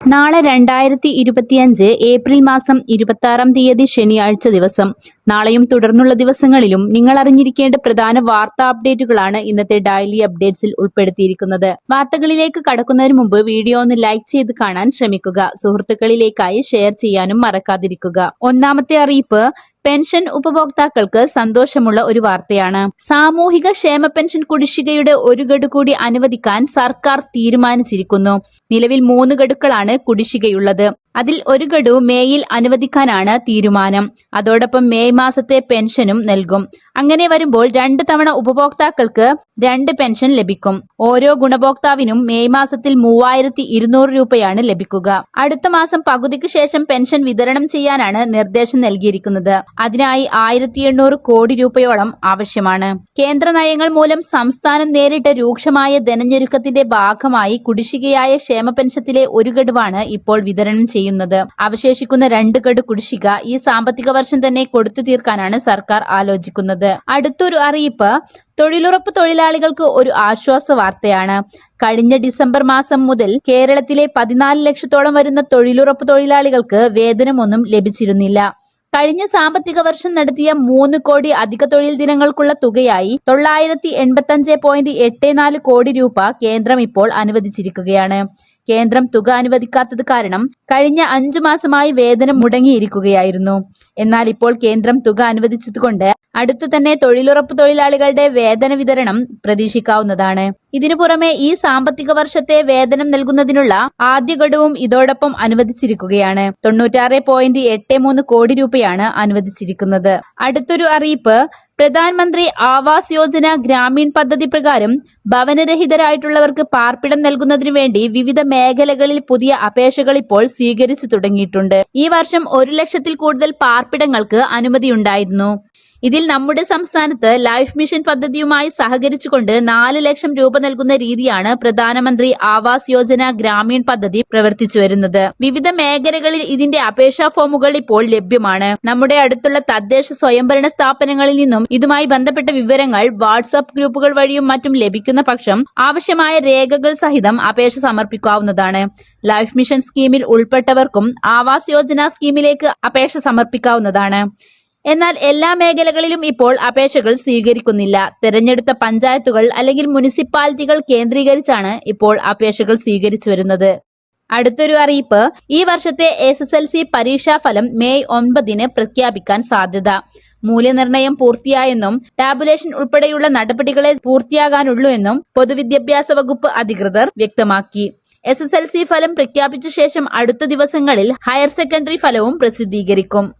നാളെ രണ്ടായിരത്തി ഇരുപത്തിയഞ്ച് ഏപ്രിൽ മാസം ഇരുപത്തി ആറാം തീയതി ശനിയാഴ്ച ദിവസം. നാളെയും തുടർന്നുള്ള ദിവസങ്ങളിലും നിങ്ങൾ അറിഞ്ഞിരിക്കേണ്ട പ്രധാന വാർത്താ അപ്ഡേറ്റുകളാണ് ഇന്നത്തെ ഡെയിലി അപ്ഡേറ്റ്സിൽ ഉൾപ്പെടുത്തിയിരിക്കുന്നത്. വാർത്തകളിലേക്ക് കടക്കുന്നതിന് മുമ്പ് വീഡിയോ ഒന്ന് ലൈക്ക് ചെയ്ത് കാണാൻ ശ്രമിക്കുക. സുഹൃത്തുക്കളിലേക്കായി ഷെയർ ചെയ്യാനും മറക്കാതിരിക്കുക. ഒന്നാമത്തെ അറിയിപ്പ് പെൻഷൻ ഉപഭോക്താക്കൾക്ക് സന്തോഷമുള്ള ഒരു വാർത്തയാണ്. സാമൂഹിക ക്ഷേമ പെൻഷൻ കുടിശ്ശികയുടെ ഒരു ഗഡു കൂടി അനുവദിക്കാൻ സർക്കാർ തീരുമാനിച്ചിരിക്കുന്നു. നിലവിൽ മൂന്ന് ഗഡുക്കളാണ് കുടിശ്ശികയുള്ളത്. അതിൽ ഒരു ഗഡു മേയിൽ അനുവദിക്കാനാണ് തീരുമാനം. അതോടൊപ്പം മെയ് മാസത്തെ പെൻഷനും നൽകും. അങ്ങനെ വരുമ്പോൾ രണ്ട് തവണ ഉപഭോക്താക്കൾക്ക് രണ്ട് പെൻഷൻ ലഭിക്കും. ഓരോ ഗുണഭോക്താവിനും മെയ് മാസത്തിൽ മൂവായിരത്തി ഇരുന്നൂറ് രൂപയാണ് ലഭിക്കുക. അടുത്ത മാസം പകുതിക്ക് ശേഷം പെൻഷൻ വിതരണം ചെയ്യാനാണ് നിർദ്ദേശം നൽകിയിരിക്കുന്നത്. അതിനായി ആയിരത്തി എണ്ണൂറ് കോടി രൂപയോളം ആവശ്യമാണ്. കേന്ദ്ര നയങ്ങൾ മൂലം സംസ്ഥാനം നേരിട്ട രൂക്ഷമായ ധനഞ്ഞെരുക്കത്തിന്റെ ഭാഗമായി കുടിശ്ശികയായ ക്ഷേമ പെൻഷത്തിലെ ഒരു ഗഡുവാണ് ഇപ്പോൾ വിതരണം ചെയ്യുന്നത്. അവശേഷിക്കുന്ന രണ്ട് ഗഡു കുടിശ്ശിക ഈ സാമ്പത്തിക വർഷം തന്നെ കൊടുത്തു തീർക്കാനാണ് സർക്കാർ ആലോചിക്കുന്നത്. അടുത്തൊരു അറിയിപ്പ് തൊഴിലുറപ്പ് തൊഴിലാളികൾക്ക് ഒരു ആശ്വാസ വാർത്തയാണ്. കഴിഞ്ഞ ഡിസംബർ മാസം മുതൽ കേരളത്തിലെ പതിനാല് ലക്ഷത്തോളം വരുന്ന തൊഴിലുറപ്പ് തൊഴിലാളികൾക്ക് വേതനമൊന്നും ലഭിച്ചിരുന്നില്ല. കഴിഞ്ഞ സാമ്പത്തിക വർഷം നടത്തിയ മൂന്ന് കോടി അധിക തൊഴിൽ ദിനങ്ങൾക്കുള്ള തുകയായി തൊള്ളായിരത്തി എൺപത്തി അഞ്ച് പോയിന്റ് എട്ട് നാല് കോടി രൂപ കേന്ദ്രം ഇപ്പോൾ അനുവദിച്ചിരിക്കുകയാണ്. കേന്ദ്രം തുക അനുവദിക്കാത്തത് കാരണം കഴിഞ്ഞ അഞ്ചു മാസമായി വേതനം മുടങ്ങിയിരിക്കുകയായിരുന്നു. എന്നാൽ ഇപ്പോൾ കേന്ദ്രം തുക അനുവദിച്ചതുകൊണ്ട് അടുത്തു തന്നെ തൊഴിലുറപ്പ് തൊഴിലാളികളുടെ വേതന വിതരണം പ്രതീക്ഷിക്കാവുന്നതാണ്. ഇതിനു പുറമെ ഈ സാമ്പത്തിക വർഷത്തെ വേതനം നൽകുന്നതിനുള്ള ആദ്യ ഘടവും ഇതോടൊപ്പം അനുവദിച്ചിരിക്കുകയാണ്. തൊണ്ണൂറ്റാറ് പോയിന്റ് എട്ട് മൂന്ന് കോടി രൂപയാണ് അനുവദിച്ചിരിക്കുന്നത്. അടുത്തൊരു അറിയിപ്പ് പ്രധാനമന്ത്രി ആവാസ് യോജന ഗ്രാമീൺ പദ്ധതി പ്രകാരം ഭവനരഹിതരായിട്ടുള്ളവർക്ക് പാർപ്പിടം നൽകുന്നതിനു വേണ്ടി വിവിധ മേഖലകളിൽ പുതിയ അപേക്ഷകൾ ഇപ്പോൾ സ്വീകരിച്ചു തുടങ്ങിയിട്ടുണ്ട്. ഈ വർഷം ഒരു ലക്ഷത്തിൽ കൂടുതൽ പാർപ്പിടങ്ങൾക്ക് അനുമതിയുണ്ടായിരുന്നു. ഇതിൽ നമ്മുടെ സംസ്ഥാനത്ത് ലൈഫ് മിഷൻ പദ്ധതിയുമായി സഹകരിച്ചുകൊണ്ട് നാല് ലക്ഷം രൂപ നൽകുന്ന രീതിയാണ് പ്രധാനമന്ത്രി ആവാസ് യോജന ഗ്രാമീൺ പദ്ധതി പ്രവർത്തിച്ചു വരുന്നത്. വിവിധ മേഖലകളിൽ ഇതിന്റെ അപേക്ഷാ ഫോമുകൾ ഇപ്പോൾ ലഭ്യമാണ്. നമ്മുടെ അടുത്തുള്ള തദ്ദേശ സ്വയംഭരണ സ്ഥാപനങ്ങളിൽ നിന്നും ഇതുമായി ബന്ധപ്പെട്ട വിവരങ്ങൾ വാട്സ്ആപ്പ് ഗ്രൂപ്പുകൾ വഴിയും മറ്റും ലഭിക്കുന്ന പക്ഷം ആവശ്യമായ രേഖകൾ സഹിതം അപേക്ഷ സമർപ്പിക്കാവുന്നതാണ്. ലൈഫ് മിഷൻ സ്കീമിൽ ഉൾപ്പെട്ടവർക്കും ആവാസ് യോജന സ്കീമിലേക്ക് അപേക്ഷ സമർപ്പിക്കാവുന്നതാണ്. എന്നാൽ എല്ലാ മേഖലകളിലും ഇപ്പോൾ അപേക്ഷകൾ സ്വീകരിക്കുന്നില്ല. തെരഞ്ഞെടുത്ത പഞ്ചായത്തുകൾ അല്ലെങ്കിൽ മുനിസിപ്പാലിറ്റികൾ കേന്ദ്രീകരിച്ചാണ് ഇപ്പോൾ അപേക്ഷകൾ സ്വീകരിച്ചു വരുന്നത്. അടുത്തൊരു അറിയിപ്പ് ഈ വർഷത്തെ എസ് എസ് എൽ സി പരീക്ഷാഫലം മെയ് ഒൻപതിന് പ്രഖ്യാപിക്കാൻ സാധ്യത. മൂല്യനിർണയം പൂർത്തിയായെന്നും ടാബുലേഷൻ ഉൾപ്പെടെയുള്ള നടപടികളെ പൂർത്തിയാകാനുള്ളൂ എന്നും പൊതുവിദ്യാഭ്യാസ വകുപ്പ് അധികൃതർ വ്യക്തമാക്കി. എസ് എസ് എൽ സി ഫലം പ്രഖ്യാപിച്ച ശേഷം അടുത്ത ദിവസങ്ങളിൽ ഹയർ സെക്കൻഡറി ഫലവും പ്രസിദ്ധീകരിക്കും.